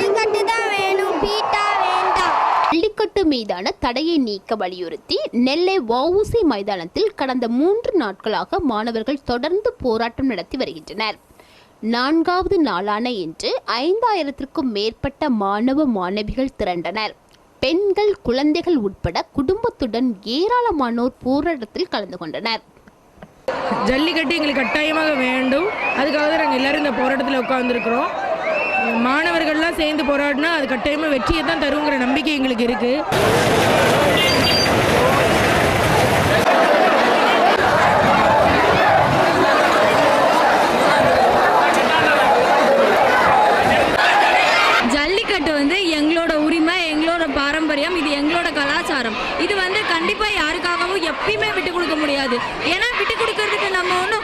ஜல்லிக்கட்டு தான் வேணும். பீட்டா வேண்டாம். ஜல்லிக்கட்டு மீதான தடையை நீக்க வலியுறுத்தி நெல்லை வஉசி மைதானத்தில் கடந்த மூன்று நாட்களாக மாணவர்கள் தொடர்ந்து போராட்டம் நடத்தி வருகின்றனர். நான்காவது நாளான இன்று ஐந்தாயிரத்திற்கும் மேற்பட்ட மாணவ மாணவிகள் திரண்டனர். பெண்கள் குழந்தைகள் உட்பட குடும்பத்துடன் ஏராளமானோர் போராட்டத்தில் கலந்து கொண்டனர். ஜல்லிக்கட்டு எங்களுக்கு கட்டாயமாக வேண்டும். அதுக்காக நாங்கள் எல்லாரும் இந்த போராட்டத்தில் உட்காந்துருக்குறோம் மாணவர்கள்லாம் சேர்ந்து போராடினா அது கட்டாயமாக வெற்றியை தான் தருங்கிற நம்பிக்கை எங்களுக்கு இருக்குது ஜல்லிக்கட்டு வந்து எங்களோட உரிமை எங்களோட பாரம்பரியம் இது எங்களோட கலாச்சாரம். இது வந்து கண்டிப்பாக யாருக்காகவும் எப்பயுமே விட்டு கொடுக்க முடியாது. ஏன்னா விட்டு கொடுக்கறதுக்கு நம்ம ஒன்றும்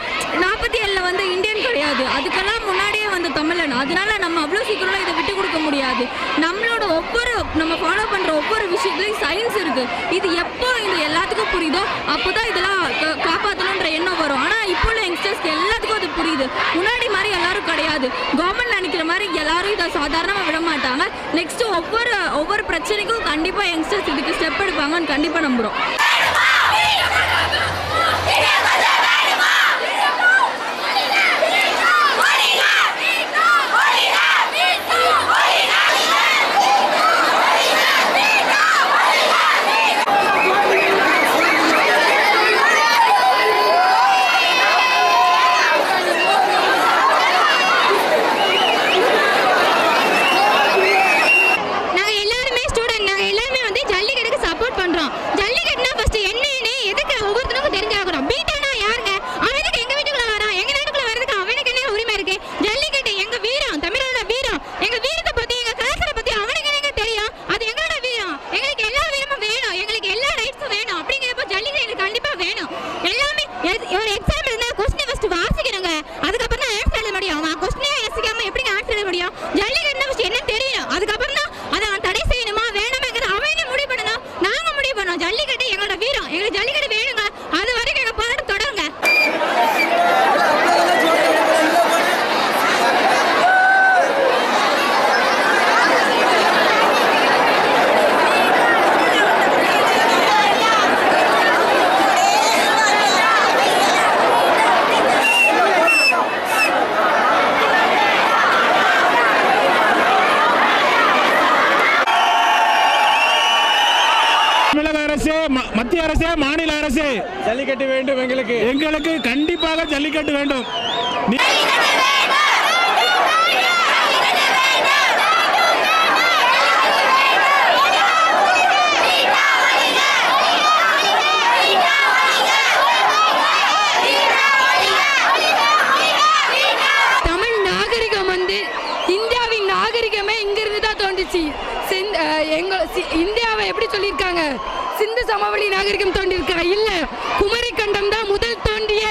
அதனால நம்ம அவ்வளோ சீக்கிரம்லாம் இதை விட்டு கொடுக்க முடியாது. நம்மளோட ஒவ்வொரு நம்ம ஃபாலோ பண்ணுற ஒவ்வொரு விஷயத்துலையும் சயின்ஸ் இருக்குது இது எப்போ இது எல்லாத்துக்கும் புரியுதோ அப்போ தான் இதெல்லாம் காப்பாற்றணுன்ற எண்ணம் வரும். ஆனால் இப்போ உள்ள யங்ஸ்டர்ஸ்க்கு எல்லாத்துக்கும் அது புரியுது. முன்னாடி மாதிரி எல்லாரும் கிடையாது. கவர்மெண்ட் நினைக்கிற மாதிரி எல்லாரும் இதை சாதாரணமாக விட மாட்டாங்க. நெக்ஸ்ட்டு ஒவ்வொரு ஒவ்வொரு பிரச்சனைக்கும் கண்டிப்பாக யங்ஸ்டர்ஸ் இதுக்கு ஸ்டெப் எடுப்பாங்கன்னு கண்டிப்பாக நம்புகிறோம் நாங்க எல்லாருமே ஸ்டூடெண்ட் நாங்க எல்லாருமே வந்து ஜல்லிக்கட்டுக்கு சப்போர்ட் பண்றோம் ஜல்லிக்கட்டுனா ஃபர்ஸ்ட் என்னன்னு எதுக்கு ஒவ்வொருத்தருக்கும் தெரிஞ்சாகணும் பீட்டானா யாருங்க அவன் எதுக்கு எங்க வீட்டுக்குள்ள வரான் எங்க நாட்டுக்குள்ள வரதுக்கு அவனுக்கு என்ன உரிமை இருக்கு ஜல்லிக்கட்டு எங்க வீரம் தமிழோட வீரம் எங்க வீரத்தை பத்தி எங்க கலாச்சார பத்தி அவனுக்கு என்னங்க தெரியும் அது எங்களோட வீரம் எங்களுக்கு எல்லா வீரமும் வேணும் எங்களுக்கு எல்லா ரைட்ஸும் வேணும் அப்படிங்கிறப்போ ஜல்லிக்கட்டு எங்களுக்கு கண்டிப்பா வேணும் எல்லாமே எது- ஒரு எக்ஸாம் இருந்தா கொஸ்டின் ஃபர்ஸ்ட் வாசிக்கணுங்க அதுக்கப்புறம் தான் ஆன்சர் எழுத முடியும் அவன் கொஸ்டினே யோசிக்காம எப்படிங்க ஆன்சர் எழுத முடியும் ஜல்லிக்கட்டுனா ஃபர்ஸ்ட் என்ன தெரியும் அதுக்கப்புறம் தான் அதை அவன் தடை செய்யணுமா வேணாமாங்கிறது அவன் என்ன முடிவு பண்ணணும் நாங்க முடிவு பண்ணோம் ஜல்லிக்கட்டு எங்களோட வீரம் எங்களுக்கு ஜல்லிக்கட்டு வேணுங்க அது வரைக்கும் எங்க போராட்டம் தொடருங்க தமிழக அரசு ம- மத்திய அரசு மாநில அரசு. ஜல்லிக்கட்டு வேண்டும் எங்களுக்கு. எங்களுக்கு கண்டிப்பாக ஜல்லிக்கட்டு வேண்டும். நீ- தமிழ் நாகரிகம் வந்து இந்தியாவின் நாகரிகமே இங்கிருந்து தான் தோன்றுச்சு எங்க எப்படி சொல்லியிருக்காங்க. சிந்து சமவெளி நாகரிகம் தோன்றியிருக்கா? இல்ல. குமரி கண்டம் தான் முதல் தோண்டிய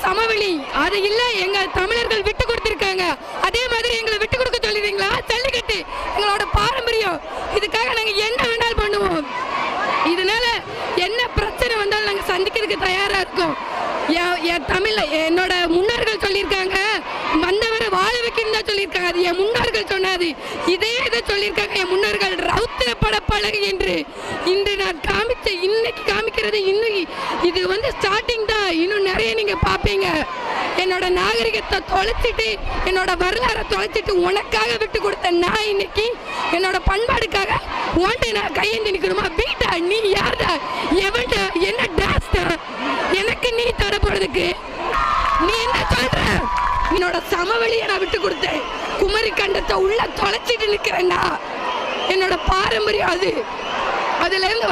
சமவெளி. அது இல்ல. எங்க தமிழர்கள் விட்டு கொடுத்திருக்காங்க. அதே மாதிரி எங்களை விட்டு கொடுக்க சொல்லிடுறீங்களா? ஜல்லிக்கட்டு. எங்களோட பாரம்பரியம். இதுக்காக நாங்க என்ன வேணாலும் பண்ணுவோம். இதனால என்ன பிரச்சனை வந்தாலும் நாங்க சந்திக்கிறதுக்கு தயாரா இருக்கோம். என் என் தமிழ்ல என்னோட முன்னோர்கள் சொல்லியிருக்காங்க. வந்தவரை இருக்குன்னு தான் சொல்லியிருக்காங்க அது என் முன்னோர்கள் சொன்னாது. இதே இதை சொல்லியிருக்காங்க என் முன்னோர்கள். ரவுத்திரப்பட பழகு என்று. இன்று நான் காமிச்ச இன்னைக்கு காமிக்கிறது இன்னைக்கு இது வந்து ஸ்டார்டிங் தான். இன்னும் நிறைய நீங்கள் பார்ப்பீங்க. என்னோட நாகரிகத்தை தொலைச்சிட்டு என்னோட வரலாறை தொலைச்சிட்டு உனக்காக விட்டு கொடுத்த நான் இன்னைக்கு என்னோட பண்பாடுக்காக ஓண்டு நான் கையேந்தி நிற்கணுமா? வீட்டா? நீ யார்டா? எவன்டா? என்ன டாஸ்டா எனக்கு நீ தர போகிறதுக்கு நீ என்ன சொல்ற என்னோட நான் விட்டு கொடுத்தேன். குமரி கண்டத்தை உள்ள தொலைச்சிட்டு நிற்கிறேன்னா என்னோட பாரம்பரியம் அது. அதுல இருந்து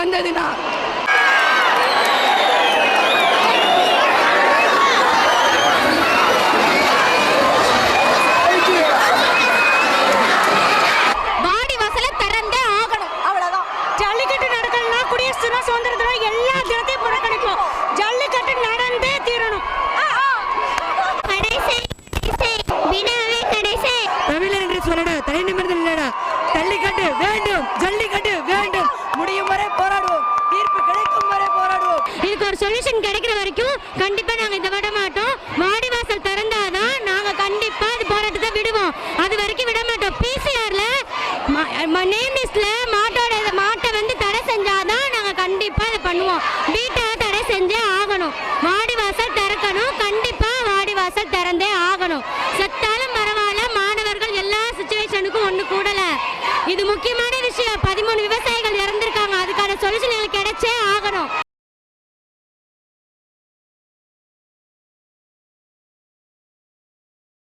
வேண்டும். ஜல்லிக்கட்டு வேண்டும். முடியும் வரை போராடுவோம். தீர்ப்பு கிடைக்கும் வரை போராடுவோம். இதுக்கு ஒரு சொல்யூஷன் கிடைக்கிற வரைக்கும் கண்டிப்பா நாங்க இதை விட மாட்டோம். வாடி வாசல் திறந்தாதான் நாங்க கண்டிப்பா இது போராட்டத்தை விடுவோம். அது வரைக்கும் விட மாட்டோம். பிசிஆர்ல நேம் லிஸ்ட்ல மாட்டோட மாட்டை வந்து தடை செஞ்சாதான் நாங்க கண்டிப்பா இதை பண்ணுவோம். வீட்டை தடை செஞ்சே ஆகணும். மாடி வாசல் திறக்கணும். கண்டிப்பா வாடி வாசல் திறந்தே ஆகணும். செத்தாலும் பரவாயில்ல. மாணவர்கள் எல்லா சுச்சுவேஷனுக்கும் ஒன்று கூடல. இது முக்கியமான விஷயம்.